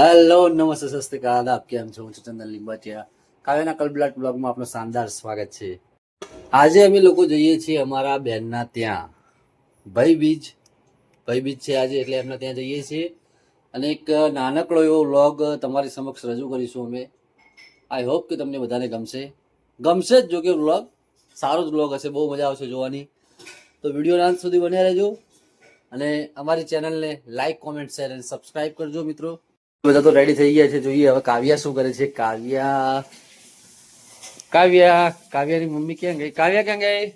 Hello નમસ્તે સસ્તકાલ આપ કેમ છો? હું છું ચંદન લીંબાચિયા કાવ્યના કલબલાટ બ્લોગમાં આપનું શાનદાર સ્વાગત છે. આજે અમે લોકો જઈએ છીએ અમારા બેનના ત્યાં. ભાઈ બીજ. ભાઈ બીજ છે આજે, એટલે એમના ત્યાં જઈએ છીએ. અને એક નાનકડો એવો વ્લોગ તમારી સમક્ષ રજૂ કરીશું અમે. આઈ હોપ કે તમને બધાને ગમશે. ગમશે જ, જો કે વ્લોગ સારો જ વ્લોગ હશે, બહુ મજા આવશે જોવાની. તો વીડિયો અંત સુધી બન્યા રહેજો. અને અમારી ચેનલને લાઇક કોમેન્ટ શેર અને સબસ્ક્રાઇબ કરજો મિત્રો. બધા તો રેડી થઈ ગયા છે. જોઈએ હવે કાવ્યા શું કરે છે. કાવ્યા કાવ્યા, કાવ્યાની મમ્મી ક્યાં ગઈ? કાવ્યા ક્યાં ગઈ?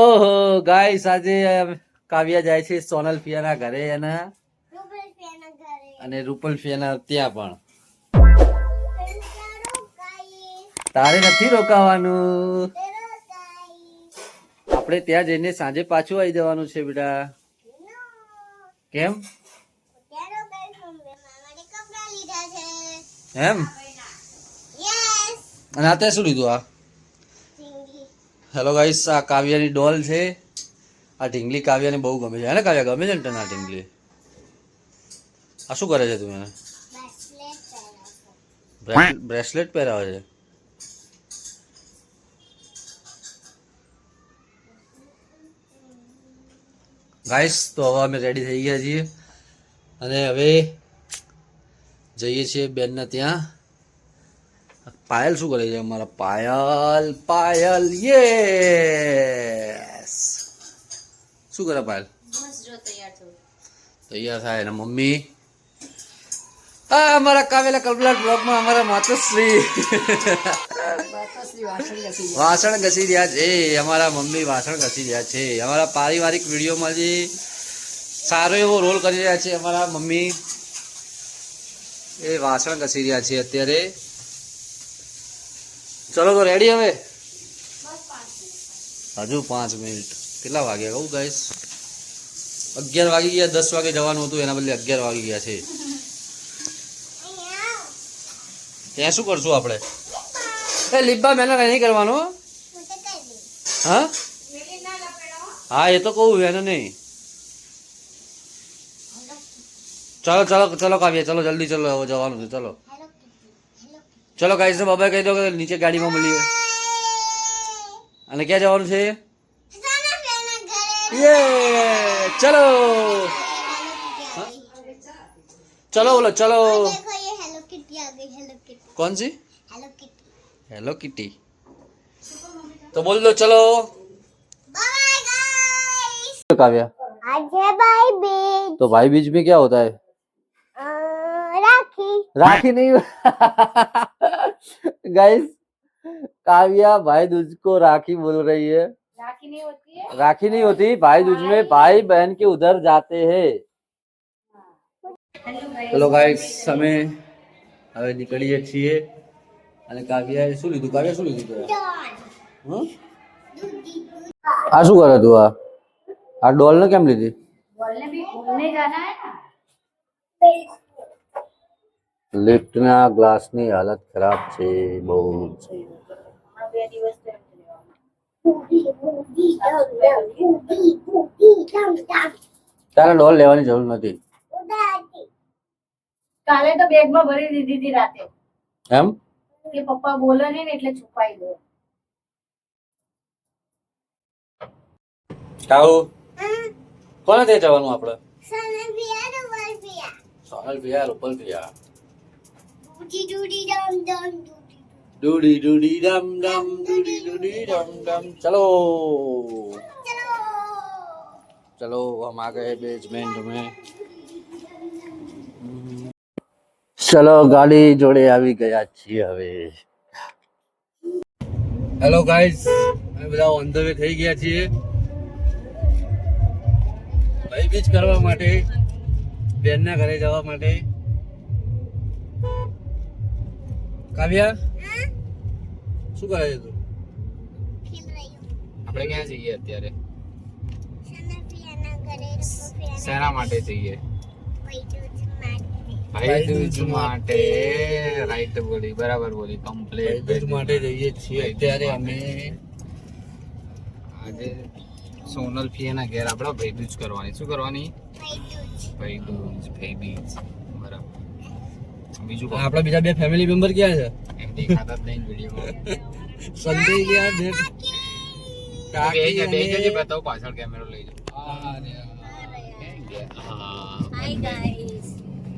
ઓહો ગાઈસ આજે કાવ્યા જાય છે સોનલ ફિયાના ઘરે એના અને રૂપલ ફિયાના ત્યાં પણ. તારે નથી રોકાવાનું? આપણે ત્યાં જઈને સાંજે પાછું આવી જવાનું છે બેટા. કેમ? એમ? અને આ તે શું લીધું આ? હેલો ગાઈસ આ કાવ્યાની ડોલ છે. આ ઢીંગલી કાવ્યાને બહુ ગમે છે. એને ને કાવ્યા ગમે છે ને તને આ ઢીંગલી? આ શું કરે છે તું એને? બ્રેસલેટ પહેરાવે છે? ગાઈસ તો હવે અમે રેડી થઈ ગયા છીએ. અને હવે જઈએ છીએ બેનના ત્યાં. પાયલ શું કરે છે? અમારા પાયલ પાયલ યસ શું કરે પાયલ? તૈયાર થાય. ને મમ્મી. અમારા કાવેલા કલબલાટ બ્લોગમાં અમારા માતોશ્રી. વાસણ ઘસી રહ્યા છે અમારા મમ્મી વાસણ ઘસી રહ્યા છે. અમારા પારિવારિક વિડીયોમાં જે સારો એવો રોલ કરી રહ્યા છે અમારા મમ્મી. એ વાસણ ઘસી રહ્યા છે અત્યારે. ચલો તો રેડી હવે? હજુ પાંચ મિનિટ. કેટલા વાગ્યા કહું ગાઈશ અગિયાર વાગી ગયા દસ વાગે જવાનું હતું એના બદલે અગિયાર વાગી ગયા છે. ત્યાં શું કરશું આપણે? એ લીબા મહેનત નહીં કરવાનું. હા? હા, એ તો કહું એને નહીં. ચલો ચલો ચલો કાવ્ય, ચલો, જલ્દી, ચલો, હવે જવાનું છે, ચલો. ચલો કાઈ છે બાબા કહી દો કે નીચે ગાડીમાં મળીએ. અને ક્યાં જવાનું છે? યે ચલો. ચલો બોલો ચલો. कौन सी? हेलो किटी तो बोल दो चलो। तो काव्या। अजय भाई बीज। तो भाई बीज में क्या होता है? राखी। राखी नहीं गाइस काव्या भाई दूज को राखी बोल रही है। राखी नहीं होती है? राखी नहीं होती भाई दूज में भाई। बहन के उधर जाते हैं। हेलो गाइस समय હવે નીકળીએ છીએ. અને કાવ્યાએ શું લીધું? કાવ્યા શું લીધું હમ? આ શું કરે તું આ? આ ડોલ ને કેમ લીધી? લિફ્ટ ના. ગ્લાસની હાલત ખરાબ છે બહુ તારે ડોલ લેવાની જરૂર નથી. કાલે તો બેગમાં ભરી દીધી હતી રાતે. એમ? કે પપ્પા બોલે નહીં એટલે છુપાઈ ગયો. કાઉ કોને તે જવાનું આપણે સોનલ પિયા રૂપલ પિયા સોનલ પિયા રૂપલ પિયા ડૂડી ડૂડી ડમ ડમ ડૂડી ડૂડી ડમ ડમ. ડૂડી ડૂડી ડમ ડમ ચલો. ચલો ચલો હમ આ ગયે બેઝમેન્ટ મેં ચલો ગાડી જોડે આવી ગયા છીએ હવે. હેલો ગાઈઝ અમે બધા ઓન ધ વે થઈ ગયા છીએ. ભાઈ બીચ કરવા માટે બેનના ઘરે જવા માટે. કાવ્યા શું કરે છે તું? આપણે ક્યાં જઈએ અત્યારે? શેના માટે જઈએ? ભાઈ દૂજ માટે રાઈટ બોલી બરાબર બોલી કમ્પ્લીટ ભાઈદૂજ બીજ માટે જઈએ છીએ. અત્યારે અમે આજે સોનલ ફિયાના ઘેર આપણે ભાઈદૂજ કરવાની. શું કરવાની? ભાઈદૂજ ભેદીજ બરાબર. બીજું. આપણા બીજા બે ફેમિલી મેમ્બર ક્યાં છે? એમની ખાતા જ નહીં વીડિયો સંજય ગયા છે. બે બતાવો પાછળ કેમેરો લઈ જાઓ. હા હા, હાય. ગાઈસ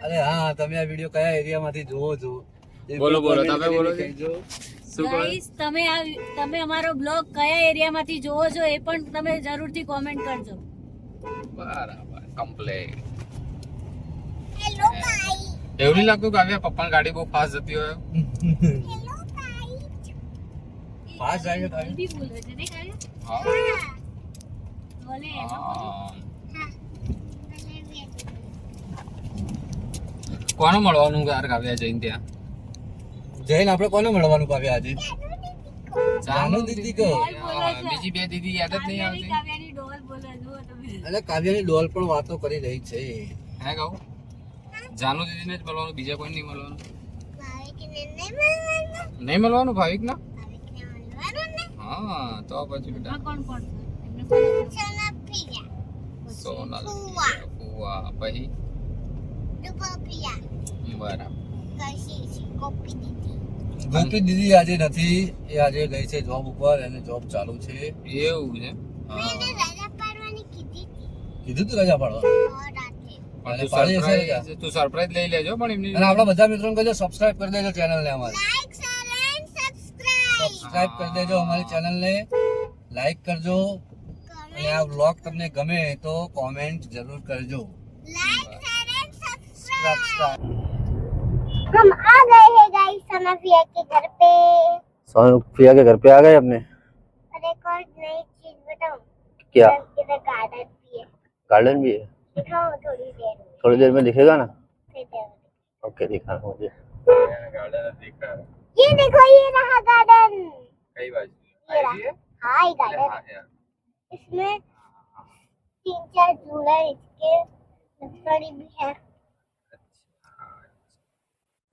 અરે હા તમે આ વીડિયો કયા એરિયામાંથી જોવો છો? બોલો, બોલો, તમે બોલો? Guys, તમે આ તમે અમારો બ્લોગ કયા એરિયામાંથી જોવો છો એ પણ તમે જરૂરથી કોમેન્ટ કરજો. બરાબર કમ્પ્લેટ હેલો ગાઈસ એવું નહીં લાગતું કે આવ્યા પપ્પાની ગાડી બહુ ફાસ્ટ જતી હોય. ફાસ્ટ જાય છે ગાડી? બી બોલે છે ને કાવ્ય? હા. બોલે એનો હા. ભલે કોને મળવાનું યાર કાવ્યા જઈને ત્યાં? જઈને આપણે કોને મળવાનું પાવ્યા આજે? જાનુ દીદી કહો બીજી બે દીદી યાદ જ નહીં આવતી. કાવ્યાની ડોલ બોલે જુઓ તમે. એટલે કાવ્યાની ડોલ પણ વાતો કરી રહી છે. હે કહું? જાનુ દીદીને જ મળવાનું બીજા કોઈ નહીં મળવાનું? નહીં મળવાનું. નહીં ભાવિક ના ભાવિકને મળવાનું ને. હા તો પછી બેટા. કોણ કોણ છે? સોના. ફુવા પછી? ગોપી દીદી આજે નથી. એ આજે ગઈ છે જોબ ઉપર. એને જોબ ચાલુ છે. એવું છે? કીધું તું રજા પાડવા સરપ્રાઈઝ લઈ લેજો પણ આપણા બધા મિત્રોને કહેજો સબસ્ક્રાઇબ કરી ચેનલ ને સબસ્ક્રાઇબ કરી દેજો અમારી ચેનલ લાઈક કરજો. અને આ વ્લોગ તમને ગમે તો કોમેન્ટ જરૂર કરજો. લાઈક हम आ गए हैं गाइस के घर पे। के घर पे आ गए अपने? नई चीज़ बताऊँ? क्या? इधर गार्डन भी है। गार्डन भी है? दिखाओ थोड़ी देर में। थोड़ी देर में दिखेगा ना? ओके दिखा मुझे। गार्डन ये देखो ये रहा गार्डन कई बार गार्डन हाँ, इसमें तीन चार झूला इसके भी है।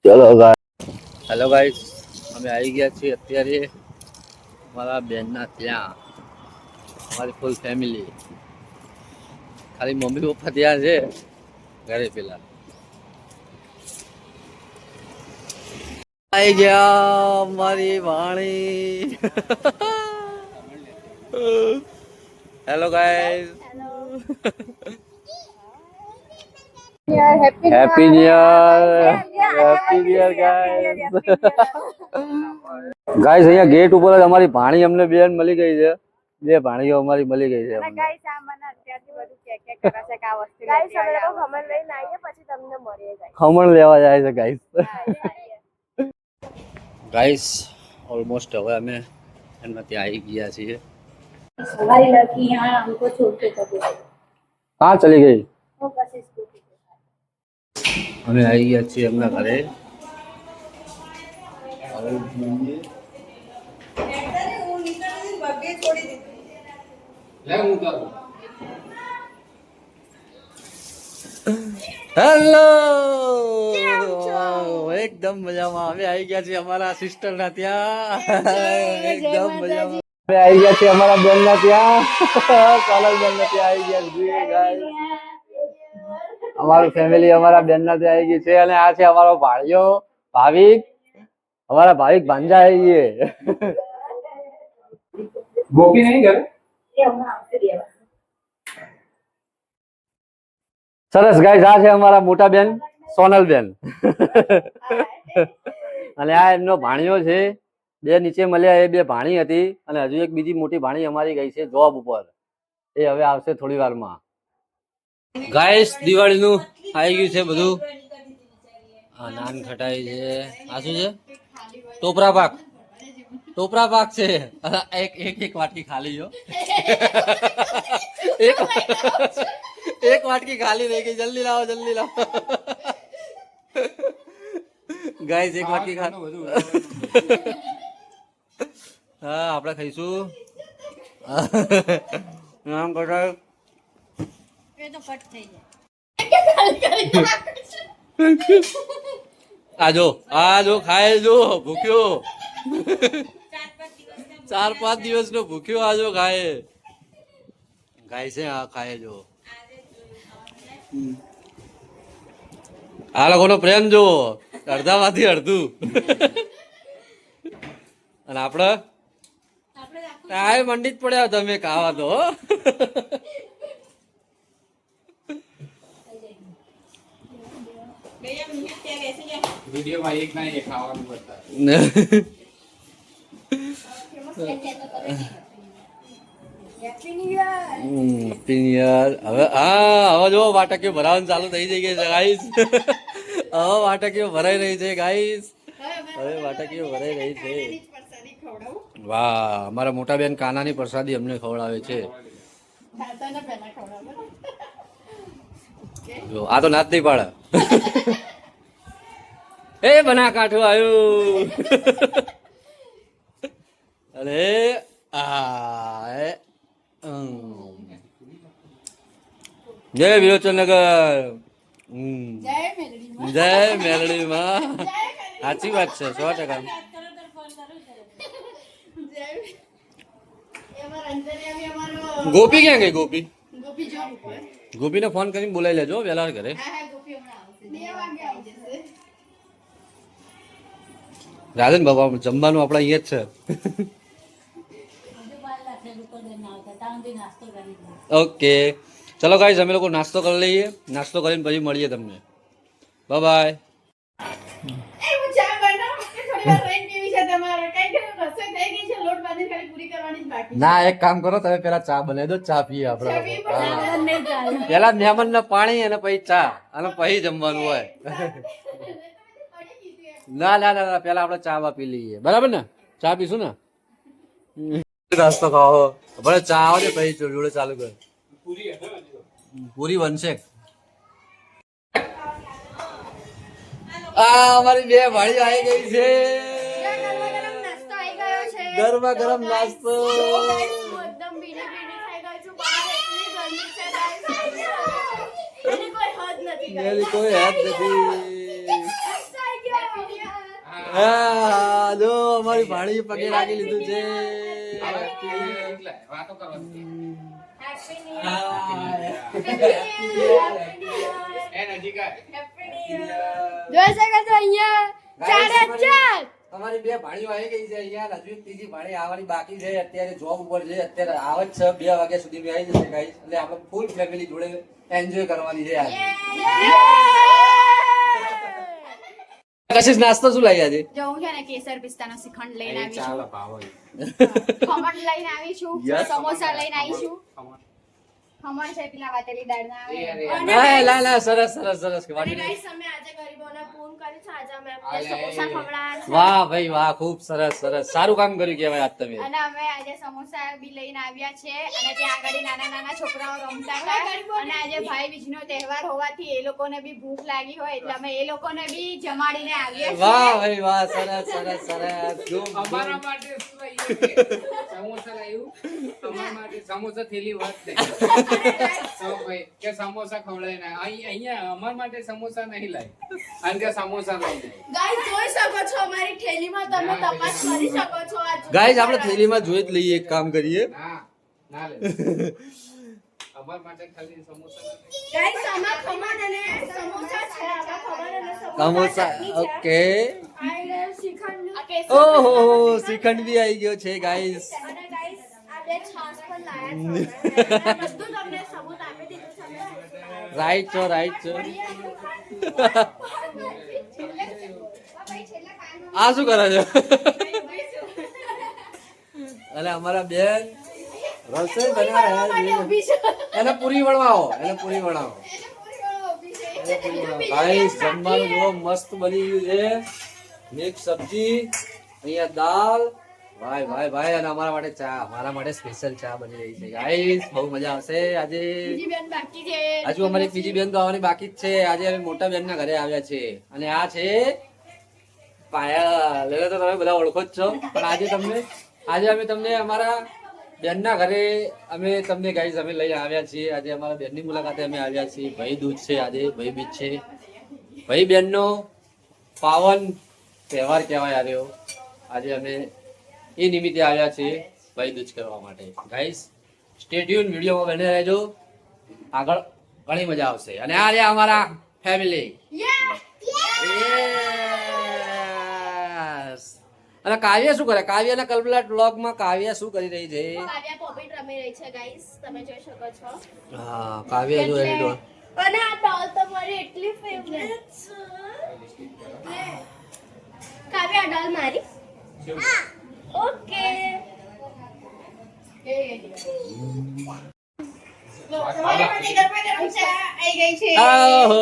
ચલો ગાય હેલો ગાઈસ અમે આવી ગયા છીએ અત્યારે અમારા બહેનના ત્યાં. અમારી ફૂલ ફેમિલી ખાલી મમ્મી પપ્પા ત્યાં છે ઘરે પેલા. આવી ગયા મારી વાણી. Hello guys happy new year happy new year guys guys અહીંયા ગેટ ઉપર જ અમારી ભાણી અમને બેન મળી ગઈ છે બે ભાણીઓ અમારી મળી ગઈ છે ગાઈસ આ મને અત્યારથી બધું કે કે કરે છે કે આ વસ્તુ ગાઈસ અમે લોકો ખમણ લઈને આવીએ પછી તમને મળીએ ગાઈસ ખમણ લેવા જાય છે ગાઈસ ગાઈસ ઓલમોસ્ટ હવે અમે એમાંથી આવી ગયા છીએ हमारी लड़की यहाँ हमको छोड़ के चली गई कहाँ चली गई वो बस અમે આવી ગયા છીએ એમના ઘરે. લે હું કરું હેલો એકદમ મજામાં. અમે આવી ગયા છીએ અમારા સિસ્ટર ના ત્યાં એકદમ મજામાં. અમે આવી ગયા છીએ અમારા બેન ના ત્યાં. કોલેજ બેન ના ત્યાં આવી ગયા છીએ. અમારું ફેમિલી અમારા બેન ના ત્યાં આવી ગઈ છે અને આ છે અમારો ભાઈઓ ભાવિક. અમારા ભાવિક ભાંજા આવી છે. ગોપી નહીં ઘરે? સરસ ગાઈસ આ છે અમારા મોટા બેન સોનલ બેન. અને આ એમનો ભાણિયો છે. બે નીચે મળ્યા એ બે ભાણી હતી અને હજુ એક બીજી મોટી ભાણી અમારી ગઈ છે જોબ ઉપર. એ હવે આવશે થોડી વારમાં. ગાઈસ દિવાળીનું આવી ગયું છે બધું. આ નાન ખટાઈ છે. આ શું છે? ટોપરા પાક. ટોપરા પાક છે. એક એક એક વાટકી ખાલી જો એક એક વાટકી ખાલી રહી ગઈ. જલ્દી લાવો જલ્દી લાવો. ગાઈસ એક વાટકી ખા હા આપણે ખાઈશું. નામ કટાય કટ થઈ જાય. આજો આજો ખાય જો ભૂખ્યો. ચાર પાંચ દિવસ નો ભૂખ્યો આજો ખાય. ખાય છે આ ખાય જો. આ લોકોનો પ્રેમ જો અડધા. માંથી અડધું અને આપડે આ મંડી જ પડ્યા તમે ખાવા તો હો. વિડીયોમાં એક ના એક ખાવાનું બતાવે હવે હા હવે જો વાટકીઓ ભરાવાનું ચાલુ થઈ જઈ ગઈ છે ગાઈસ હવે વાટકીઓ ભરાઈ રહી છે ગાઈસ હવે વાટકીઓ ભરાઈ રહી છે. વાહ અમારા મોટા બેન કાનાની પ્રસાદી અમને ખવડાવે છે. જો આ તો નાચ નહીં પાડે. એ બના કાઠું આવ્યું અરે આ એ હમ. જય વિરોચનગર હમ. જય મેલડી માં સાચી વાત છે સો ટકા ગોપી ક્યાં ગઈ ગોપી ગોપીને ફોન કરીને બોલાવી લેજો વેલા ઘરે રાજન બાબા જમવાનું આપણે અહીંયા જ છે. ઓકે. ચલો ગાઈઝ અમે લોકો નાસ્તો કરી લઈએ. નાસ્તો કરીને પછી મળીએ તમને. બાય બાય ના એક કામ કરો તમે પેલા ચા બનાવી દો ચા પીએ ચાલે પેલા મહેમાન ને પાણી અને પછી ચા અને પછી જમવાનું હોય. ના ના ના ના, પેલા આપણે ચા પી લઈએ. બરાબર ને? ચા પીશું ને? નાસ્તો ખાવો. ભલે ચા આવો ને પછી જોડે ચાલુ કર. પૂરી બનશે. આ અમારી બે ભાડી આવી ગઈ છે. ગરમા ગરમ નાસ્તો. કોઈ હાથ નથી. હા જો અમારી ભાડી પગે લાગી લીધું છે. જોઈ શકો છો અહીંયા ચારે ચાર. અમારી બે ભાણીઓ આવી ગઈ છે અહીંયા હજુ ત્રીજી ભાણી આવવાની બાકી છે. અત્યારે જોબ ઉપર છે. અત્યારે આવે જ છે. બે વાગ્યા સુધી આવી જશે ગાઈસ એટલે આપણે ફૂલ ફેમિલી જોડે એન્જોય કરવાની છે આજે. કશિશ નાસ્તો શું લઈ આજે? જવું હું છે ને કેસર પિસ્તાનો શ્રીખંડ લઈને આવી છું. ચાલે ભાવો એ. ખમણ લઈને આવી છું સમોસા લઈને આવી છું. ખમણ. ખમણ છે પેલા વાટેલી દાળના આવે. એ અરે અને ના ના ના સરસ સરસ સરસ અને વાટી guys, અમે આજે ગરીબોને પૂન કર્યું છે આજે અમે સમોસા ખવડાવ્યા વાહ ભાઈ વાહ ખૂબ સરસ સરસ. સારું કામ કર્યું કહેવાય આજ તમે. અને અમે આજે સમોસા બી લઈને આવ્યા છે અને ત્યાં આગળ નાના નાના છોકરાઓ રમતા હતા. અને આજે ભાઈ બીજનો તહેવાર હોવાથી એ લોકોને બી ભૂખ લાગી હોય એટલે અમે એ લોકોને બી જમાડીને આવ્યા વાહ ભાઈ વાહ સરસ સરસ સરસ. અમારા માટે શું સમોસા લાવ્યું? અમારા માટે સમોસા થેલી વાત નહીં કે સમોસા ખવડાય ના અહીંયા અમાર માટે સમોસા નહીં લાય. અને કે સમોસા નહીં લાય. ગાઈસ જોઈ શકો છો અમારી થેલીમાં તમે તપાસ કરી શકો છો આ ગાઈઝ આપણે થેલીમાં જોઈ જ લઈએ એક કામ કરીએ. ના ના લે. અમારા માટે ખાલી સમોસા ગાઈસ આમાં ખમણ અને સમોસા છે આમાં ખમણ અને સમોસા ઓકે. કેસર ઓહો શ્રીખંડ બી આવી ગયો છે અને ગાઈસ આ છાસ પણ લાયા છો મેં બધું તમને સબૂત આપી દીધું છે મેં. રાઈટ છો રાઈટ છો. આ શું કરે છે? અને અમારા બેન રસોઈ બનાવે એને પૂરી વળવાઓ એને પૂરી વળવાઓ એને પૂરી વળાવો. ભાઈ જમવાનું જો મસ્ત બની ગયું છે. મિક્સ સબ્જી અહીંયા દાલ ભાઈ ભાઈ ભાઈ અને અમારા માટે ચા અમારા માટે સ્પેશિયલ ચા બની રહી છે. ગાઈસ બહુ મજા આવશે આજે. બીજી બેન બાકી છે. હજુ અમારી બીજી બેન તો આવવાની બાકી જ છે. આજે અમે મોટા બેન ના ઘરે આવ્યા છે અને આ છે પાયલ. એટલે તો તમે બધા ઓળખો જ છો. પણ આજે તમને આજે અમે તમને અમારા બેન ના ઘરે અમે તમને ગાઈસ અમે લઈ આવ્યા છીએ. આજે અમારા બેનની મુલાકાતે અમે આવ્યા છીએ. ભાઈ દૂધ છે આજે ભાઈ બીજ છે. ભાઈ બહેનનો પાવન તહેવાર કહેવાય આવ્યો આજે અમે એ નિમિત્તે આવ્યા છે ભાઈ દૂજ કરવા માટે. ગાઈઝ સ્ટેડિયમ વિડીયોમાં બને રહેજો. આગળ ઘણી મજા આવશે. અને આ રહ્યા અમારા ફેમિલી અને કાવ્ય શું કરે? કાવ્યના કલ્પલાટ બ્લોગમાં કાવ્ય શું કરી રહી છે? કાવ્ય પોપીટ રમી રહી છે ગાઈસ તમે જોઈ શકો છો. હા કાવ્ય જો ડોલ. અને આ ડોલ તો મારી એટલી ફેવરેટ છે. કાવ્ય આ ડોલ મારી? ઓકે. આહો,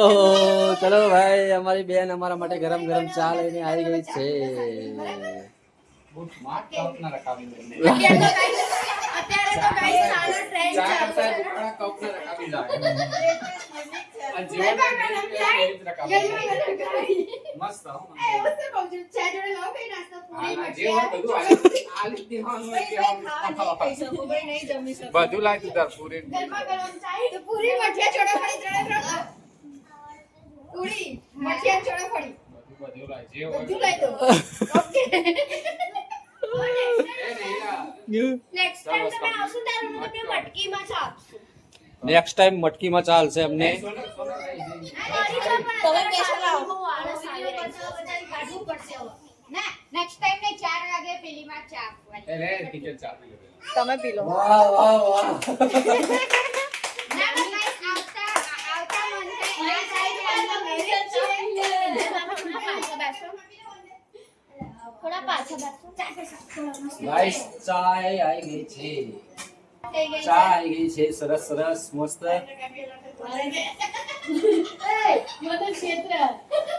ચલો ભાઈ અમારી બેન અમારા માટે ગરમ ગરમ ચા લઈને આવી ગઈ છે. અત્યારે તો મસ્ત હો, બધું આ- આ લીધે દેવાનું હોય કહેવાનું. બધું લાય તું તાર પૂરી. પૂરી મઠિયા ચોળાફળી ત્રણે ત્રણ પૂરી મઠિયા ચોળાફળી બધું લાય જે હોય. બધું લાવી દો ઓકે. એ નહીં લા. નેક્સ્ટ ટાઈમ તમે આવશો ત્યારે હું તમને મટકીમાં ચા આપશું. નેક્સ્ટ ટાઈમ મટકીમાં ચાલશે અમને સોનલ, સોનલ આવી જાય. મારી ચા પણ અત્યારે બહુ આળસ આવે છે. કાઢવું પડશે હવે. ના નેક્સ્ટ ટાઈમ ને 4 વાગે પેલીમાં ચા આપવાની એ લે, ટિકિટ ચાલુ છે. વાહ વાહ વાહ ના ના guys, આવતા આવતા મંથે આ સાઈડ આનો મેરેજ છે થોડા પાછળ બેસો. થોડા પાછળ બેસો. ચા પીશો. ગાઈસ ચા આવી ગઈ છે થઈ ગઈ ચા આવી ગઈ છે સરસ સરસ મસ્ત.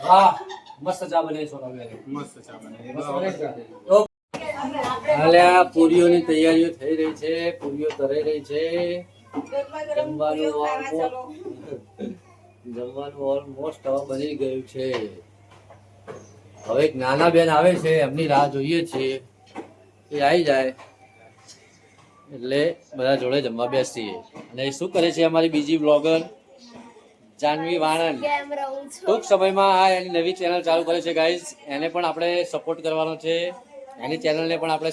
હા મસ્ત ચા બને છો મસ્ત ચા બને. હાલે આ પૂરીઓની તૈયારીઓ થઈ રહી છે પૂરીઓ તરાઈ રહી છે. જમવાનું જમવાનું ઓલમોસ્ટ હવે બની ગયું છે. હવે એક નાના બેન આવે છે એમની રાહ જોઈએ છીએ. એ આવી જાય. એટલે બધા જોડે જમવા બેસીએ. અને શું કરે છે અમારી બીજી બ્લોગર જાનવી વાણંદ. ટૂંક સમયમાં આ એની નવી ચેનલ ચાલુ કરે છે ગાઈઝ એને પણ આપણે સપોર્ટ કરવાનો છે. એની ચેનલને પણ આપણે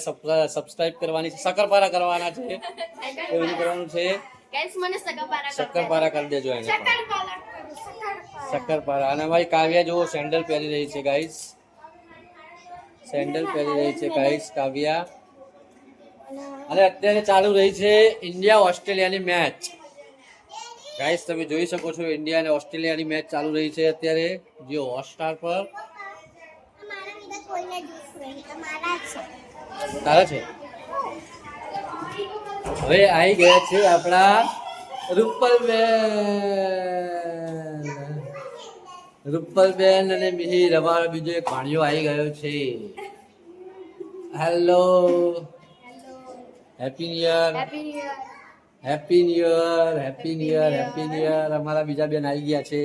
સબસ્ક્રાઇબ કરવાની છે. શક્કરપારા કરવાના છે. એ બધું કરવાનું છે. ગાઈસ કરી દેજો એને. શક્કરપારા અને અમારી કાવ્યા જુઓ સેન્ડલ પહેરી રહી છે ગાઈઝ સેન્ડલ પહેરી રહી છે ગાઈઝ કાવ્યા. અને અત્યારે ચાલુ રહી છે ઇન્ડિયા ઓસ્ટ્રેલિયાની મેચ ગાઈઝ તમે જોઈ શકો છો ઇન્ડિયા અને ઓસ્ટ્રેલિયાની મેચ ચાલુ રહી છે અત્યારે. જીઓ હોટસ્ટાર પર. તારા છે? હવે આવી ગયા છે આપણા રૂપલબેન. રૂપલબેન અને મિહિર, અમારો બીજો એક ભાણિયો આવી ગયો છે. Hello happy new year happy new year happy new year happy new year અમારા બીજા બેન આવી ગયા છે.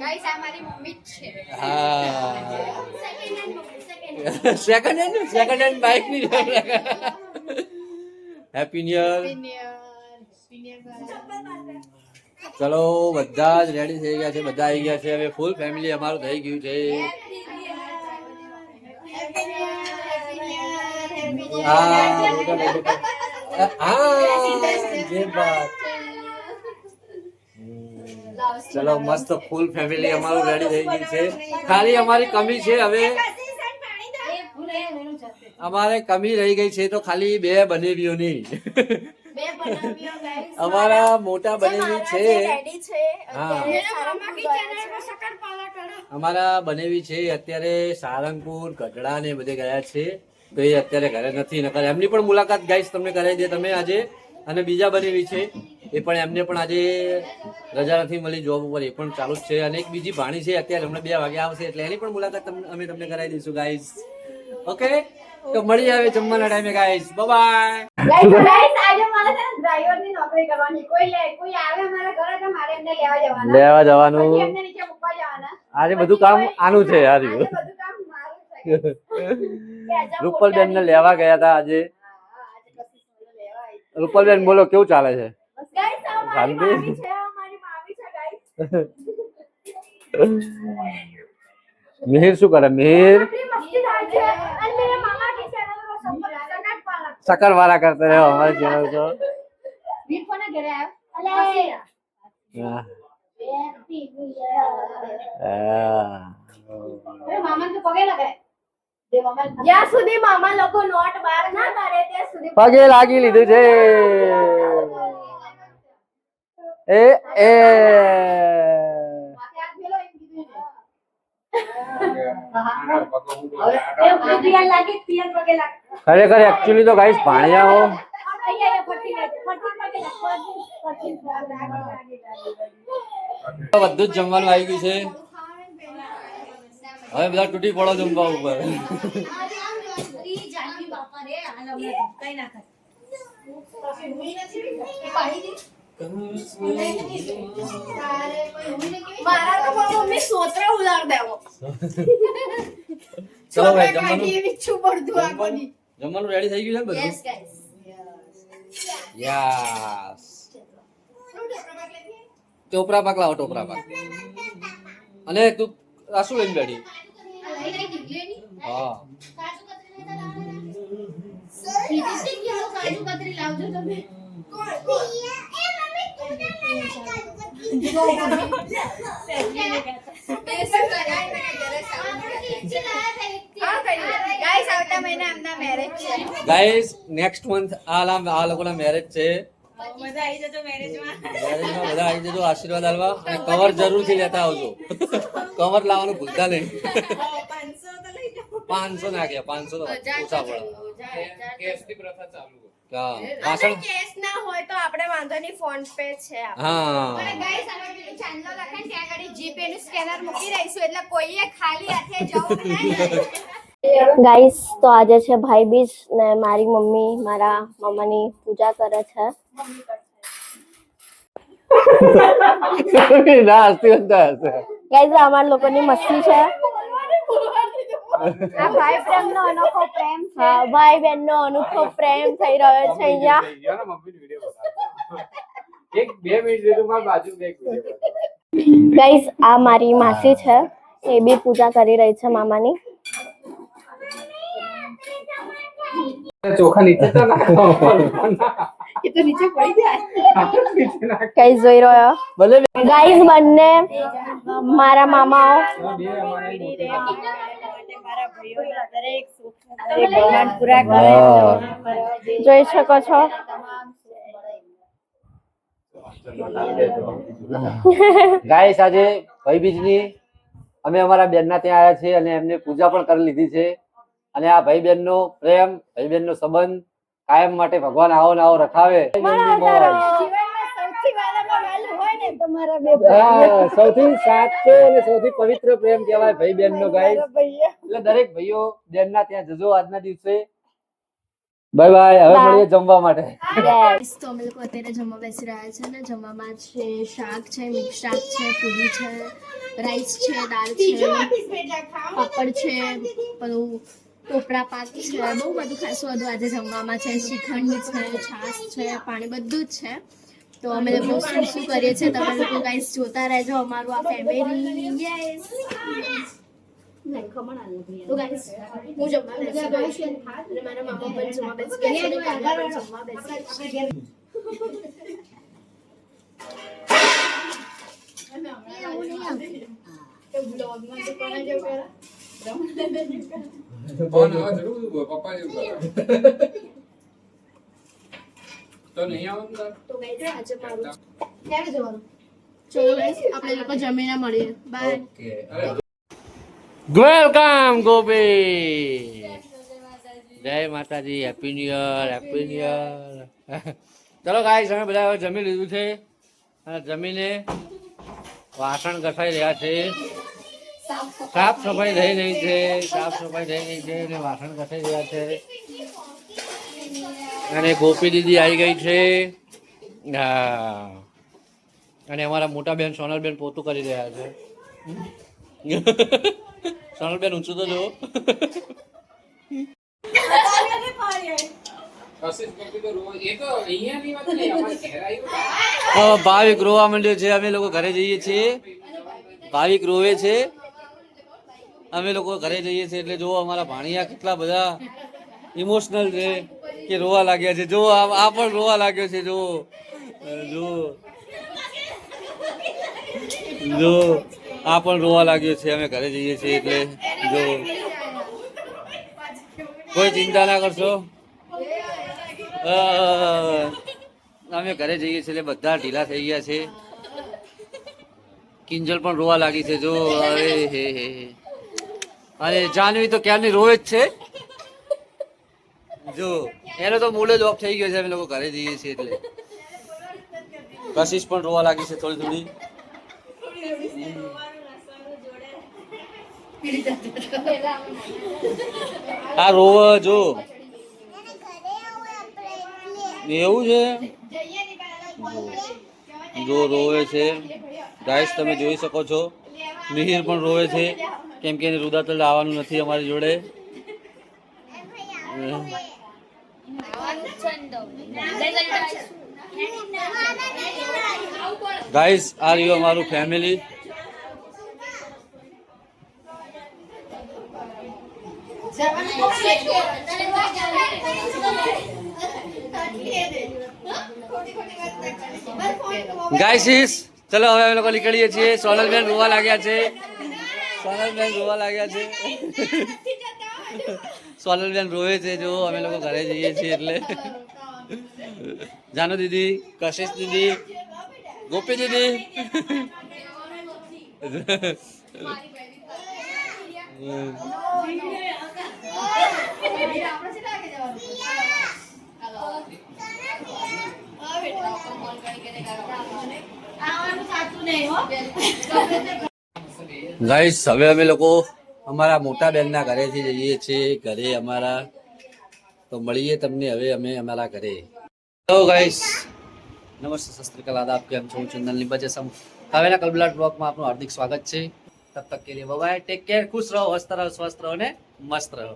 ગાઈસ આ મારી મમ્મી જ છે. હા. સેકન્ડ હેન્ડ સેકન્ડ હેન્ડ બાઇકની happy new year happy new year happy new year ચલો બધા જ રેડી થઈ ગયા છે બધા આવી ગયા છે. હવે ફૂલ ફેમિલી અમારું થઈ ગયું છે. હા. હા જે ચલો, મસ્ત ફૂલ ફેમિલી અમારું રેડી થઈ ગયું છે ખાલી અમારી કમી છે, હવે અમારે કમી રહી ગઈ છે તો ખાલી બે બનેવીઓની. અમારા મોટા બનેવી છે હા. અમારા બનેવી છે, અત્યારે સારંગપુર, ગઢડા ને બધે ગયા છે એ અત્યારે ઘરે નથી નકર એમની પણ મુલાકાત ગાઈસ તમને કરાવી દે તમે આજે. અને બીજા બનેલી છે એ પણ એમને પણ આજે રજા નથી મળી જોબ ઉપર એ પણ ચાલુ જ છે. અને એક બીજી ભાણી છે અત્યારે હમણાં બે વાગે આવશે એટલે એની પણ મુલાકાત તમને- અમે તમને કરાવી દઈશું ગાઈસ ઓકે તો મળી આવે જમવાના ટાઈમે ગાઈસ બાય guys, આજે મારે છે ને ની નોકરી કરવાની. કોઈ લે કોઈ આવે અમારા ઘરે તો મારે એમને લેવા જવાના. લેવા જવાનું. એમને નીચે મૂકવા જવાના. આજે બધું કામ આનું છે આજે યાર બધું કામ રૂપલબેન ને લેવા ગયા હતા આજે. રૂપલબેન બોલો કેવું ચાલે છે? શાંતિ મિહિર શું કરે? મિહિર? સકર વાળા કરતા રહ્યો અમારી ચેનલ તો મામા પગે લગાય. જ્યાં સુધી મામા લોકો નોટ બહાર ના કાઢે ત્યાં સુધી પગે લાગી લીધું છે. એ એ. માથે હાથ મેલો એમ કીધું એને. હવે પિયર લાગે પિયર પગે લાગે ખરેખર એકચ્યુઅલી તો ગાઈસ ભાણિયા હો. અહીંયા અહીંયા ફરતી લાગે ફરતી પગે લાગે ફરતી ફરતી બધું જ જમવાનું આવી ગયું છે. હવે બધા તૂટી પડો જમવા ઉપર. ચલો ભાઈ જમવાનું. રેડી થઈ ગયું છે બધું? Guys. યસ ટોપરા પાક લાવો ટોપરા પાક. અને તું આ શું લઈને બેઠી? હા. નેક્સ્ટ મંથ આ લામ આ લોકોના મેરેજ છે. બધા આવી જજો, આશીર્વાદ આલવા. અને કવર જરૂરથી લેતા આવજો. કવર લાવવાનું ભૂલતા નહીં. પાંચસો ના લઈ પાંચસો તો ઓછા પડે. પ્રથા ચાલુ હોય. હા અને વાસણ કેસ ના હોય તો આપણે વાંધો નહીં ફોન પે છે હા. અને ગાઈસ અમે પેલું ચેનલ લખે ત્યાં આગળ જીપે નું સ્કેનર મૂકી દઈશું એટલે કોઈએ ખાલી હાથે જવું નહીં. ગાઈસ તો આજે છે ભાઈ બીજ ને મારી મમ્મી મારા મમ્માની પૂજા કરે છે. ના ગાઈસ અમારા લોકોની મસ્તી છે. આ ભાઈ પ્રેમ નો અનોખો પ્રેમ છે. હા ભાઈ બહેન અનોખો પ્રેમ થઈ રહ્યો છે અહીંયા. એક બે મિનિટ લીધું મારી બાજુ ગાઈસ આ મારી માસી છે. એ બી પૂજા કરી રહી છે મામાની. ચોખા નીચે તો એ તો નીચે પડી જાય. ગાઈસ જોઈ રહ્યો? ભલે ગાઈસ બંને મારા મામાઓ. જોઈ શકો છો. ગાઈસ આજે ભાઈબીજની અમે અમારા બેનના ત્યાં આવ્યા છીએ અને એમને પૂજા પણ કરી લીધી છે. અને આ ભાઈ બહેનનો પ્રેમ ભાઈ બહેનનો સંબંધ કાયમ માટે ભગવાન આવો ને આવો રખાવે. સૌથી સાચો અને સૌથી પવિત્ર પ્રેમ કહેવાય ભાઈ બહેનનો ગાઈસ. એટલે દરેક ભાઈઓ બેનના ત્યાં જજો આજના દિવસે. બાય બાય હવે મળીએ જમવા માટે. તો અમે લોકો અત્યારે જમવા બેસી રહ્યા છે ને. જમવામાં છે શાક છે મિક્સ શાક છે પૂરી છે રાઈસ છે દાળ છે પાપડ છે પેલું ટોપરા પાક છે. બહુ બધું ખાસું બધું આજે જમવામાં છે. શ્રીખંડ છે છાશ છે પાણી બધું જ છે. તો અમે લોકો શું શું કરીએ છીએ તમે લોકો ગાઈસ જોતા રહેજો અમારું આ ફેમિલી યસ તો ગાઈસ હું જમવા બેસી ગઈ છું. અને મારા મામા પણ જમવા બેસી ગયા છે. અને કાકા પણ જમવા બેસી ગયા છે. આપણે લોકો જમીને મળીએ. Bye okay. અરે, વેલકમ ગોપી જય માતાજી happy new year happy new year ચલો ગાઈસ અમે બધા જમી લીધું છે. જમીને વાસણ ઘસાઈ રહ્યા છે. સાફ સફાઈ થઈ રહી છે, સાફ સફાઈ થઈ રહી છે અને વાસણ ઘસાઈ રહ્યા છે. અને ગોપી દીદી આવી ગઈ છે. અને અમારા મોટા બેન, સોનલબેન પોતું કરી રહ્યા છે. સોનલબેન ઊંચું તો જો ભાવિક રોવા માંડ્યો છે. અમે લોકો ઘરે જઈએ છીએ. ભાવિક રોવે છે. અમે લોકો ઘરે જઈએ છીએ એટલે જો અમારા ભાણિયા કેટલા બધા ઇમોશનલ છે કે રોવા લાગ્યા છે. જો આ પણ રોવા લાગ્યો છે જો જો જો આ પણ રોવા લાગ્યો છે અમે ઘરે જઈએ છીએ એટલે જો કોઈ ચિંતા ના કરશો. અમે ઘરે જઈએ છીએ એટલે બધા ઢીલા થઈ ગયા છે. કિંજલ પણ રોવા લાગી છે જો અરે હે હે હે. અને જાનવી તો ક્યારની રોવે જ છે? જો એનો તો મૂળ જ ઓફ થઈ ગયો છે અમે લોકો ઘરે જઈએ છીએ એટલે. કશિશ પણ રોવા લાગી છે થોડી થોડી. આ રોવે જો. એવું છે? જો રોવે છે. ગાઈસ તમે જોઈ શકો છો. મિહિર પણ રોવે છે. કેમ કે એને રુદાતલ આવવાનું નથી અમારી જોડે. ગાઈસ આ રહ્યું અમારું ફેમિલી ગાઈસીસ ચલો, હવે અમે લોકો નીકળીએ છીએ. સોનલબેન રોવા લાગ્યા છે. સોનલબેન રોવા લાગ્યા છે. સોનલબેન રોવે છે, જો, અમે લોકો ઘરે જઈએ છીએ એટલે. જાનુ દીદી, કશિશ દીદી, ગોપી દીદી. ગાઈસ, હવે અમે લોકો અમારા મોટા બેનના ઘરેથી જઈએ છીએ. ઘરે અમારા તો મળીએ તમને હવે અમે અમારા ઘરે. હેલો ગાઈસ, નમસ્તે શસ્ત્રકલા આદાબ, કેમ છો? હું ચંદન લીંબા જસમ હવેના કલબલાટ બ્લોગમાં આપનું હાર્દિક સ્વાગત છે. તબ તક કે લીએ બાય ટેક કેર ખુશ રહો, હસતા રહો, સ્વસ્થ રહો ને મસ્ત રહો.